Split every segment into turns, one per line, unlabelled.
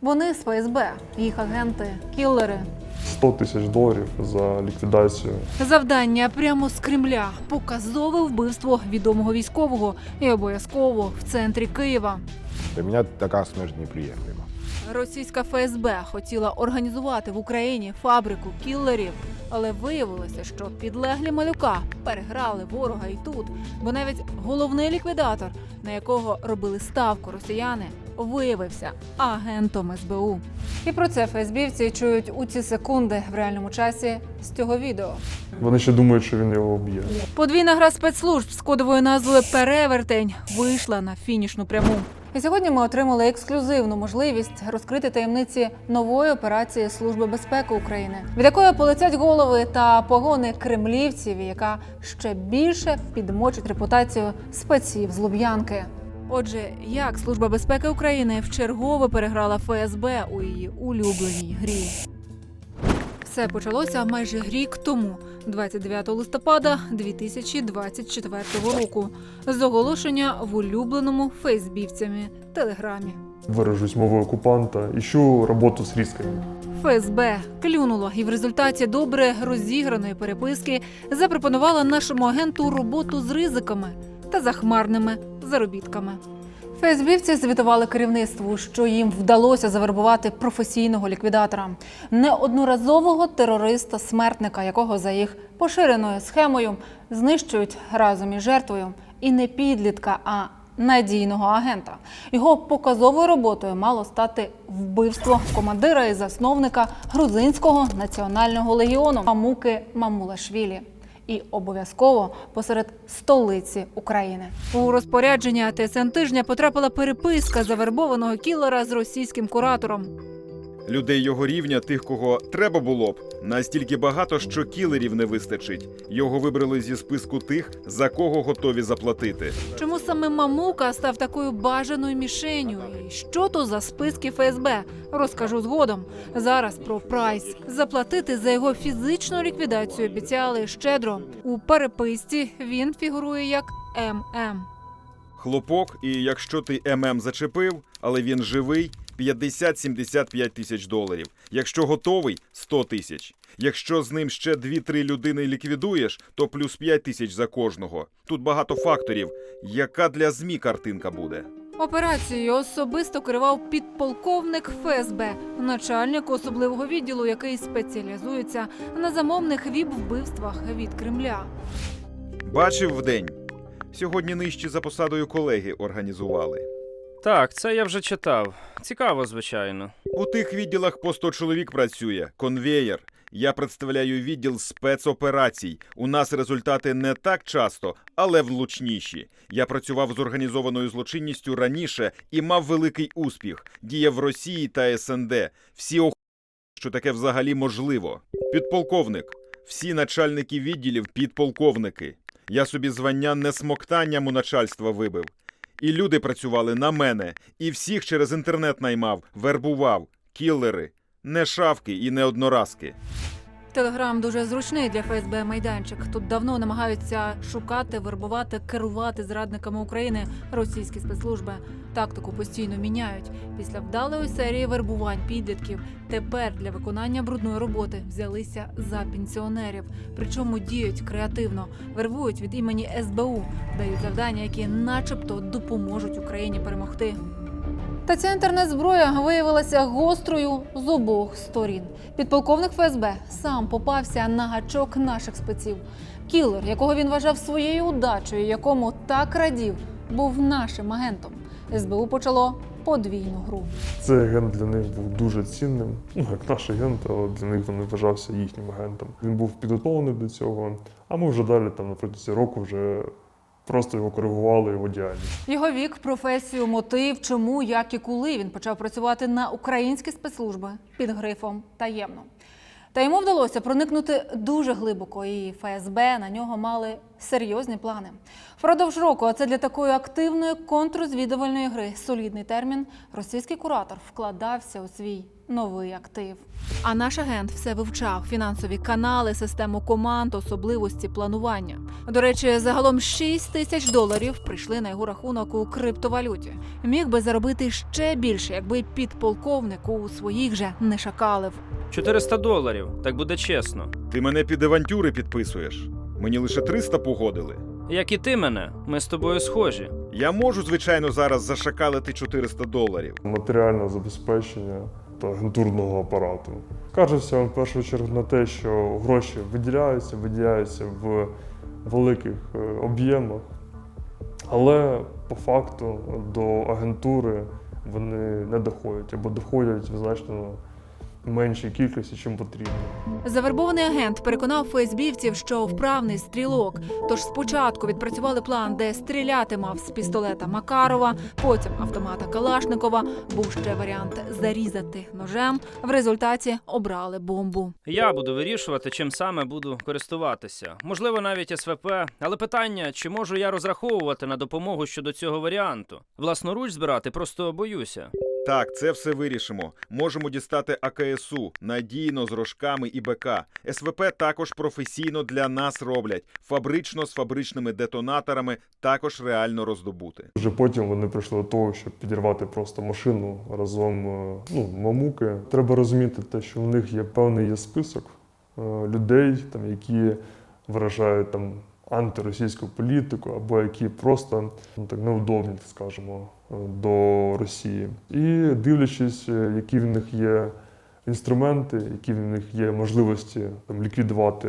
Вони з ФСБ, їх агенти, кілери.
100 тисяч доларів за ліквідацію.
Завдання прямо з Кремля показове вбивство відомого військового і обов'язково в центрі Києва.
Для меня такая смерть неприемлема.
Російська ФСБ хотіла організувати в Україні фабрику кілерів, але виявилося, що підлеглі малюка переграли ворога і тут, бо навіть головний ліквідатор, на якого робили ставку росіяни, виявився агентом СБУ. І про це ФСБівці чують у ці секунди в реальному часі з цього відео.
Вони ще думають, що він його вб'є.
Подвійна гра спецслужб з кодовою назвою Перевертень вийшла на фінішну пряму. І сьогодні ми отримали ексклюзивну можливість розкрити таємниці нової операції Служби безпеки України, від якої полетять голови та погони кремлівців, яка ще більше підмочить репутацію спеців з Луб'янки. Отже, як Служба безпеки України вчергове переграла ФСБ у її улюбленій грі. Все почалося майже рік тому, 29 листопада 2024 року, з оголошення в улюбленому фейсбівцями телеграмі.
Виражусь мовою окупанта, іщу роботу з різками.
ФСБ клюнуло і в результаті добре розіграної переписки запропонувала нашому агенту роботу з ризиками та захмарними заробітками. ФСБівці звітували керівництву, що їм вдалося завербувати професійного ліквідатора, неодноразового терориста-смертника, якого за їх поширеною схемою знищують разом із жертвою, і не підлітка, а надійного агента. Його показовою роботою мало стати вбивство командира і засновника грузинського національного легіону Мамуки Мамулашвілі. І обов'язково посеред столиці України у розпорядження ТСН тижня потрапила переписка завербованого кілера з російським куратором.
Людей його рівня, тих, кого треба було б, настільки багато, що кілерів не вистачить. Його вибрали зі списку тих, за кого готові заплатити.
Чому саме Мамука став такою бажаною мішенью? І що то за списки ФСБ? Розкажу згодом. Зараз про прайс. Заплатити за його фізичну ліквідацію обіцяли щедро. У переписці він фігурує як ММ.
Хлопок, і якщо ти ММ зачепив, але він живий, 50-75 тисяч доларів. Якщо готовий 100 тисяч. Якщо з ним ще 2-3 людини ліквідуєш, то плюс 5 тисяч за кожного. Тут багато факторів. Яка для ЗМІ картинка буде?
Операцією особисто керував підполковник ФСБ, начальник особливого відділу, який спеціалізується на замовних віп-вбивствах від Кремля.
Бачив вдень. Сьогодні нижчі за посадою колеги організували.
Так, це я вже читав. Цікаво, звичайно.
У тих відділах по 100 чоловік працює конвеєр. Я представляю відділ спецоперацій. У нас результати не так часто, але влучніші. Я працював з організованою злочинністю раніше і мав великий успіх. Діяв в Росії та СНД. Всі ох... що таке взагалі можливо. Підполковник. Всі начальники відділів підполковники. Я собі звання не смоктанням у начальства вибив. І люди працювали на мене, і всіх через інтернет наймав, вербував, кілери, не шавки і не одноразки.
Телеграм дуже зручний для ФСБ майданчик. Тут давно намагаються шукати, вербувати, керувати зрадниками України російські спецслужби. Тактику постійно міняють. Після вдалої серії вербувань підлітків тепер для виконання брудної роботи взялися за пенсіонерів. Причому діють креативно, вербують від імені СБУ, дають завдання, які, начебто, допоможуть Україні перемогти. Та ця інтернет-зброя виявилася гострою з обох сторін. Підполковник ФСБ сам попався на гачок наших спеців. Кілер, якого він вважав своєю удачею, якому так радів, був нашим агентом. СБУ почало подвійну гру.
Цей агент для них був дуже цінним. Ну, як наш агент, але для них він вважався їхнім агентом. Він був підготовлений до цього, а ми вже далі, там, на протязі року, вже просто його коригували його діяльність.
Його вік, професію, мотив, чому, як і коли він почав працювати на українські спецслужби під грифом таємно. Та йому вдалося проникнути дуже глибоко, і ФСБ на нього мали серйозні плани. Впродовж року, а це для такої активної контррозвідувальної гри солідний термін. Російський куратор вкладався у свій новий актив. А наш агент все вивчав: фінансові канали, систему команд, особливості планування. До речі, загалом 6 тисяч доларів прийшли на його рахунок у криптовалюті. Міг би заробити ще більше, якби підполковник у своїх же не шакалив.
400 доларів, так буде чесно.
Ти мене під авантюри підписуєш. Мені лише 300 погодили.
Як і ти мене, ми з тобою схожі.
Я можу, звичайно, зараз зашакалити 400 доларів.
Матеріальне забезпечення та агентурного апарату. Кажеться в першу чергу на те, що гроші виділяються, виділяються в великих е, об'ємах, але по факту до агентури вони не доходять або доходять в значно меншій кількості, чим потрібно.
Завербований агент переконав ФСБівців, що вправний стрілок. Тож спочатку відпрацювали план, де стріляти мав з пістолета Макарова, потім автомата Калашникова. Був ще варіант зарізати ножем. В результаті обрали бомбу.
Я буду вирішувати, чим саме буду користуватися. Можливо, навіть СВП, але питання, чи можу я розраховувати на допомогу щодо цього варіанту? Власноруч збирати просто боюся.
Так, це все вирішимо. Можемо дістати АКСУ надійно з рожками і БК. СВП також професійно для нас роблять. Фабрично з фабричними детонаторами також реально роздобути.
Вже потім вони прийшли до того, щоб підірвати просто машину разом е, ну, мамуки. Треба розуміти те, що в них є певний є список е, людей, там, які виражають там антиросійську політику, або які просто ну, так неудобні, так скажемо, е, до Росії. І дивлячись, які в них є інструменти, які в них є можливості там, ліквідувати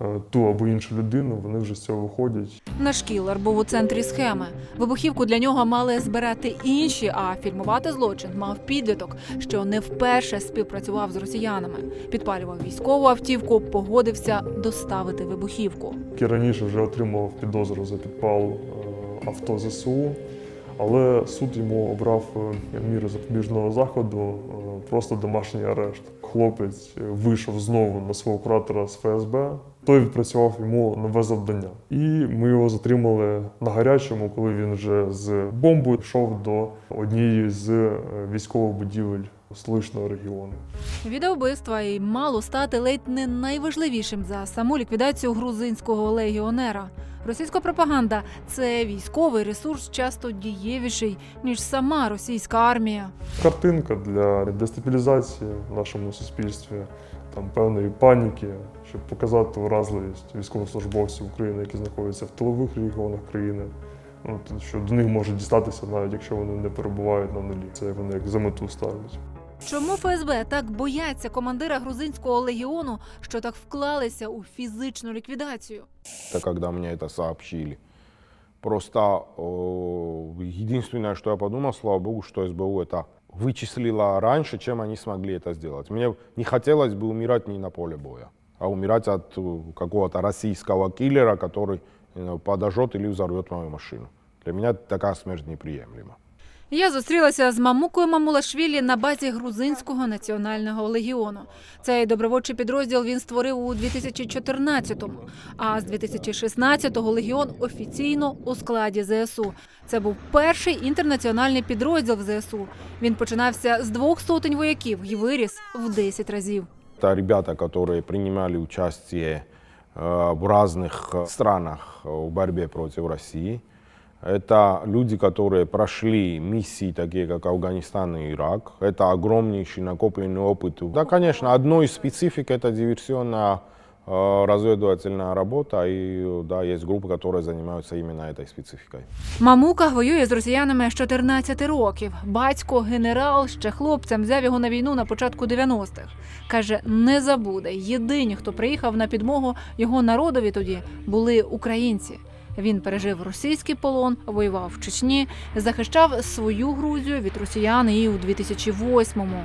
е, ту або іншу людину, вони вже з цього виходять
Наш кілер був у центрі схеми. Вибухівку для нього мали збирати інші, а фільмувати злочин мав підліток, що не вперше співпрацював з росіянами. Підпалював військову автівку, погодився доставити вибухівку.
який раніше вже отримав підозру за підпал е, авто ЗСУ, але суд йому обрав е, міру запобіжного заходу, просто домашній арешт. Хлопець вийшов знову на свого куратора з ФСБ. Той відпрацював йому нове завдання. І ми його затримали на гарячому, коли він вже з бомбою йшов до однієї з військових будівель столичного регіону.
Відео вбивства і мало стати ледь не найважливішим за саму ліквідацію грузинського легіонера. Російська пропаганда це військовий ресурс, часто дієвіший ніж сама російська армія.
картинка для дестабілізації в нашому суспільстві, там певної паніки, щоб показати уразливість військовослужбовців України, які знаходяться в тилових регіонах країни. Ну, що до них може дістатися, навіть якщо вони не перебувають на нулі. Це вони як за мету ставлять.
Чому ФСБ так бояться командира грузинського легіону, що так вклалися у фізичну ліквідацію?
Это когда мне это сообщили. Просто э, единственное, что я подумал, слава богу, что СБУ это вычислила раньше, чем они смогли это сделать. Мне не хотелось бы умирать не на поле боя, а умирать от э, какого-то российского киллера, который э, подожжет или взорвет мою машину. Для меня такая смерть неприемлема.
Я зустрілася з мамукою Мамулашвілі на базі грузинського національного легіону. Цей добровольчий підрозділ він створив у 2014-му, а з 2016-го легіон офіційно у складі ЗСУ. Це був перший інтернаціональний підрозділ в ЗСУ. Він починався з двох сотень вояків і виріс в 10 разів.
Это ребята, которые принимали участие э, в разных э, странах э, в борьбе против России. Это люди, которые прошли миссии, такие как Афганистан и Ирак. Это огромнейший накопленный опыт. Да, конечно, одной из специфик это диверсионная э, разведывательная работа. И да, есть группы, которые занимаются именно этой спецификой.
Мамука воює з росіянами з 14 років. Батько, генерал, ще хлопцем взяв його на війну на початку 90-х. Каже, не забуде. Єдині, хто приїхав на підмогу його народові тоді, були українці. Він пережив російський полон, воював в Чечні, захищав свою Грузію від росіян і у 2008-му.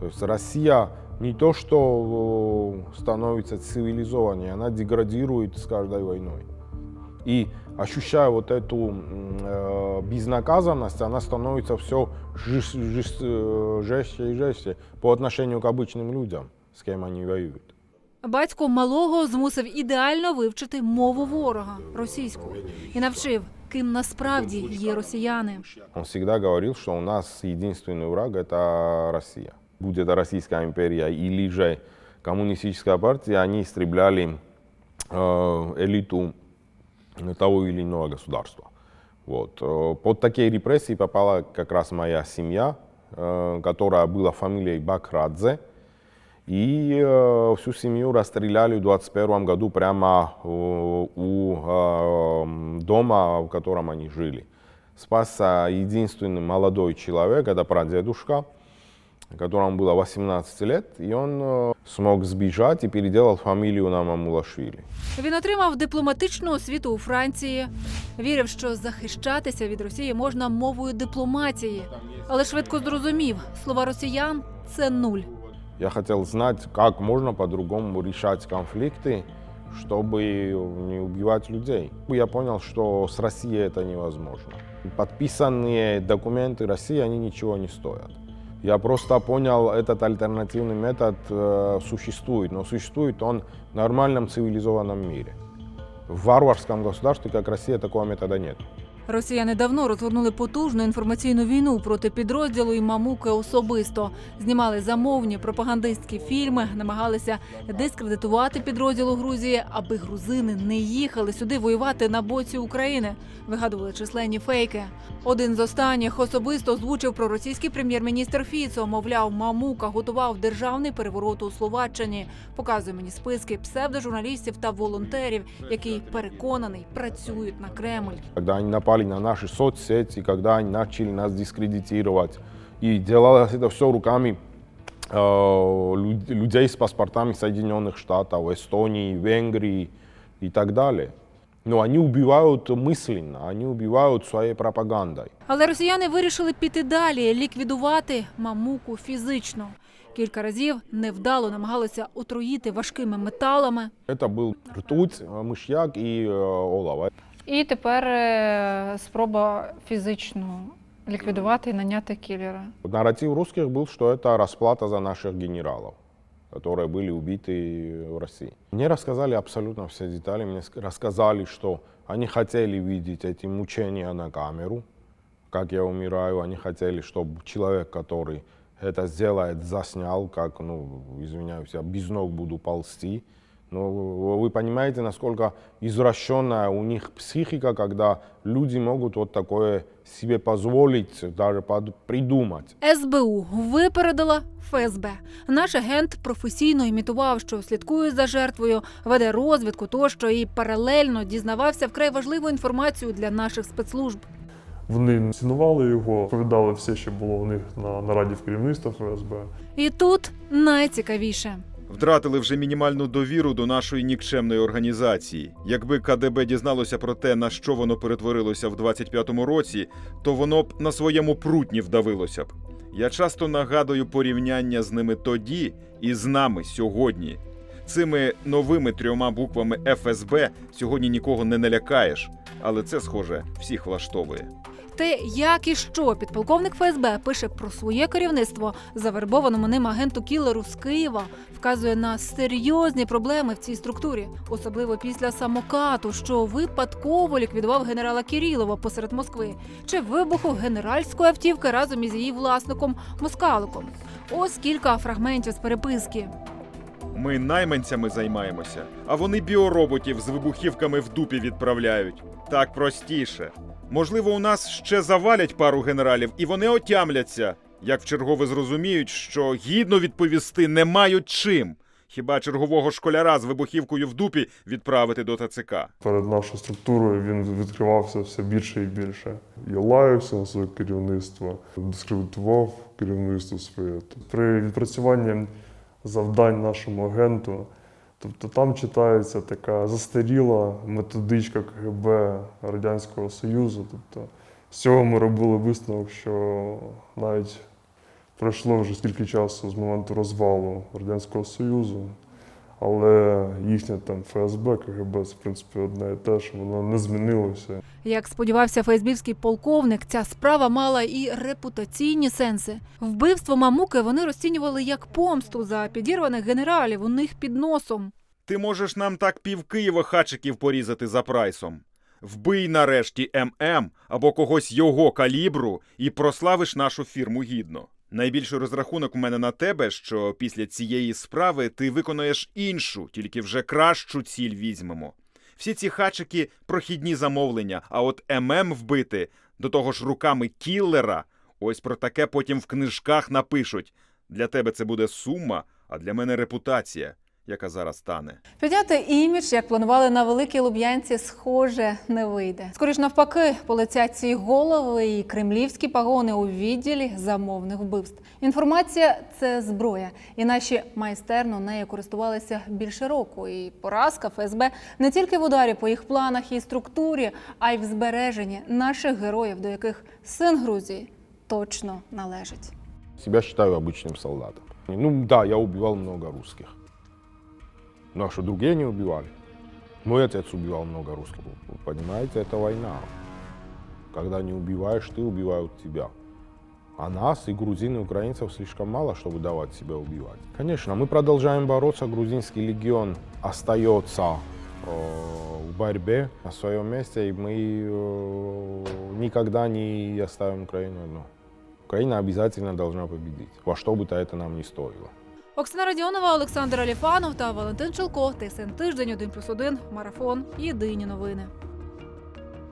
То есть Россия не то, что э, становится цивилизованнее, она деградирует с каждой войной. И ощущая вот эту м, э, безнаказанность, она становится все жестче и жестче по отношению к обычным людям, с кем они воюют.
Батько малого змусив ідеально вивчити мову ворога російську і навчив, ким насправді є росіяни.
Он всегда говорил, что у нас единственный враг – это Россия. Будь это Российская империя или же коммунистическая партия, они истребляли э, элиту того или иного государства. Вот. Э, Под такие репрессии попала как раз моя семья, э, которая была фамилией Бакрадзе. И э, всю семью расстреляли в 21 году прямо э, у э, дома, в котором они жили. Спасся единственный молодой человек, это прадедушка, которому было 18 лет, и он э, смог сбежать и переделал фамилию на Мамулашвили.
Він отримав дипломатичну освіту у Франції. Вірив, що захищатися від Росії можна мовою дипломатії, але швидко зрозумів, слова росіян це нуль.
Я хотел знать, как можно по-другому решать конфликты, чтобы не убивать людей. Я понял, что с Россией это невозможно. Подписанные документы России, они ничего не стоят. Я просто понял, этот альтернативный метод э, существует, но существует он в нормальном цивилизованном мире. В варварском государстве, как Россия, такого метода нет.
Росіяни давно розгорнули потужну інформаційну війну проти підрозділу і мамуки особисто. Знімали замовні пропагандистські фільми, намагалися дискредитувати підрозділ у Грузії, аби грузини не їхали сюди воювати на боці України. Вигадували численні фейки. Один з останніх особисто озвучив проросійський прем'єр-міністр Фіцо. Мовляв, мамука готував державний переворот у Словаччині. Показує мені списки псевдожурналістів та волонтерів, які переконаний працюють на Кремль
когда они напали на наши соцсети, когда они начали нас дискредитировать. И делалось это все руками э, лю- людей с паспортами Соединенных Штатов, Эстонии, Венгрии и так далее. Но они убивают мысленно, они убивают своей пропагандой.
Але росіяни вирішили піти далі, ліквідувати мамуку фізично. Кілька разів невдало намагалися отруїти важкими металами.
Это был ртуть, э, мышьяк и э, олово.
І тепер е, спроба фізично ліквідувати і наняти кілера.
Нарратив русских был, что это расплата за наших генералов, которые были убиты в России. Мне рассказали абсолютно все детали. Мне ск- рассказали, что они хотели видеть эти мучения на камеру, как я умираю. Они хотели, чтобы человек, который это сделает, заснял, как, ну, извиняюсь, я без ног буду ползти. Но вы понимаете, насколько извращенная у них психика, когда люди могут вот такое себе позволить, даже под- придумать.
СБУ випередила ФСБ. Наш агент професійно імітував, що слідкує за жертвою, веде розвідку тощо і паралельно дізнавався вкрай важливу інформацію для наших спецслужб.
Вони цінували його, розповідали все, що було у них на нараді в керівництва ФСБ.
І тут найцікавіше.
Втратили вже мінімальну довіру до нашої нікчемної організації. Якби КДБ дізналося про те, на що воно перетворилося в 25-му році, то воно б на своєму прутні вдавилося б. Я часто нагадую порівняння з ними тоді і з нами сьогодні. Цими новими трьома буквами ФСБ сьогодні нікого не налякаєш, але це, схоже, всіх влаштовує.
Те, як і що підполковник ФСБ пише про своє керівництво завербованому ним агенту кілеру з Києва, вказує на серйозні проблеми в цій структурі, особливо після самокату, що випадково ліквідував генерала Кірілова посеред Москви, чи вибуху генеральської автівки разом із її власником Москаликом. Ось кілька фрагментів з переписки.
Ми найманцями займаємося, а вони біороботів з вибухівками в дупі відправляють. Так простіше. Можливо, у нас ще завалять пару генералів, і вони отямляться, як вчергове зрозуміють, що гідно відповісти не мають чим. Хіба чергового школяра з вибухівкою в дупі відправити до ТЦК?
Перед нашою структурою він відкривався все більше і більше. І лаявся на своє керівництво, дискредитував керівництво своє. При відпрацюванні завдань нашому агенту, тобто там читається така застаріла методичка КГБ Радянського Союзу. Тобто з цього ми робили висновок, що навіть пройшло вже стільки часу з моменту розвалу Радянського Союзу, Але їхнє там ФСБ, КГБ, це в принципі одне і те ж, воно не змінилося.
Як сподівався ФСБівський полковник, ця справа мала і репутаційні сенси. Вбивство мамуки вони розцінювали як помсту за підірваних генералів у них під носом.
Ти можеш нам так пів Києва хачиків порізати за прайсом. Вбий нарешті ММ або когось його калібру і прославиш нашу фірму гідно. Найбільший розрахунок у мене на тебе, що після цієї справи ти виконаєш іншу, тільки вже кращу ціль візьмемо. Всі ці хачики прохідні замовлення, а от ММ вбити, до того ж руками кіллера, ось про таке потім в книжках напишуть. Для тебе це буде сума, а для мене репутація, яка зараз стане.
Підняти імідж, як планували на великій Луб'янці, схоже, не вийде. Скоріш навпаки, полетять ці голови і кремлівські пагони у відділі замовних вбивств. Інформація це зброя, і наші майстерно нею користувалися більше року. І поразка ФСБ не тільки в ударі по їх планах і структурі, а й в збереженні наших героїв, до яких син Грузії точно належить.
Себя считаю обычным солдатом. Ну да, я убивал много русских. Ну а что, другие не убивали? Мой отец убивал много русских. Вы понимаете, это война. Когда не убиваешь, ты убивают тебя. А нас, и грузин, и украинцев, слишком мало, чтобы давать себя убивать. Конечно, мы продолжаем бороться. Грузинский легион остается э, в борьбе на своем месте, и мы э, никогда не оставим Украину одну. Украина обязательно должна победить, во что бы то это нам ни стоило.
Оксана Радіонова, Олександр Аліфанов та Валентин Челко. ТСН тиждень 1+,1, Марафон. Єдині новини.